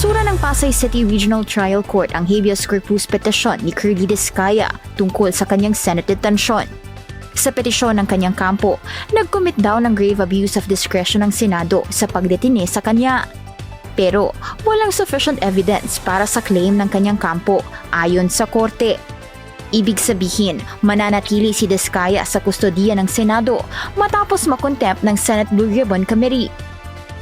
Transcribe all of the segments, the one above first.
Binasura ng Pasay City Regional Trial Court ang habeas corpus petisyon ni Curly Discaya tungkol sa kanyang Senate detention. Sa petisyon ng kanyang kampo, nag-commit daw ng grave abuse of discretion ng Senado sa pagdetine sa kanya. Pero walang sufficient evidence para sa claim ng kanyang kampo ayon sa korte. Ibig sabihin, mananatili si Descaya sa kustodiya ng Senado matapos makontempt ng Senate Blue Ribbon Committee.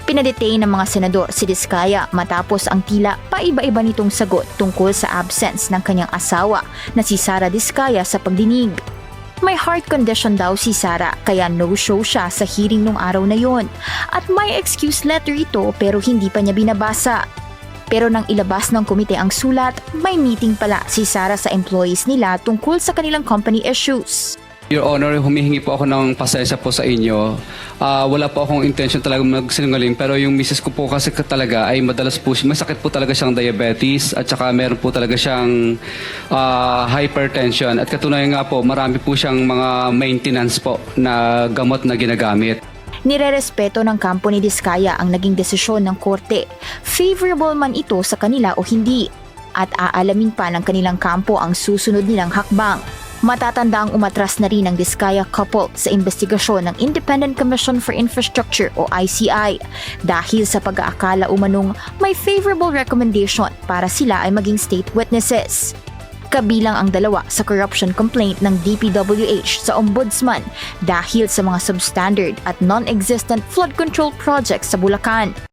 Pinadetain ng mga senador si Descaya matapos ang tila paiba-iba nitong sagot tungkol sa absence ng kanyang asawa na si Sara Descaya sa pagdinig. May heart condition daw si Sara kaya no-show siya sa hearing nung araw na yon. At may excuse letter ito pero hindi pa niya binabasa. Pero nang ilabas ng komite ang sulat, may meeting pala si Sara sa employees nila tungkol sa kanilang company issues. Your Honor, humihingi po ako ng pasensya po sa inyo. Ah, wala po akong intention talaga magsinungaling pero yung misis ko po kasi ka- talaga ay madalas po, siya- may sakit po talaga siyang diabetes at saka meron po talaga siyang ah, hypertension at katunayan nga po marami po siyang mga maintenance po na gamot na ginagamit. Nirerespeto ng kampo ni Diskaya ang naging desisyon ng korte. Favorable man ito sa kanila o hindi. At aalamin pa ng kanilang kampo ang susunod nilang hakbang. Matatanda ang umatras na rin ng Diskaya couple sa investigasyon ng Independent Commission for Infrastructure o ICI dahil sa pag-aakala umanong may favorable recommendation para sila ay maging state witnesses. Kabilang ang dalawa sa corruption complaint ng DPWH sa Ombudsman dahil sa mga substandard at non-existent flood control projects sa Bulacan.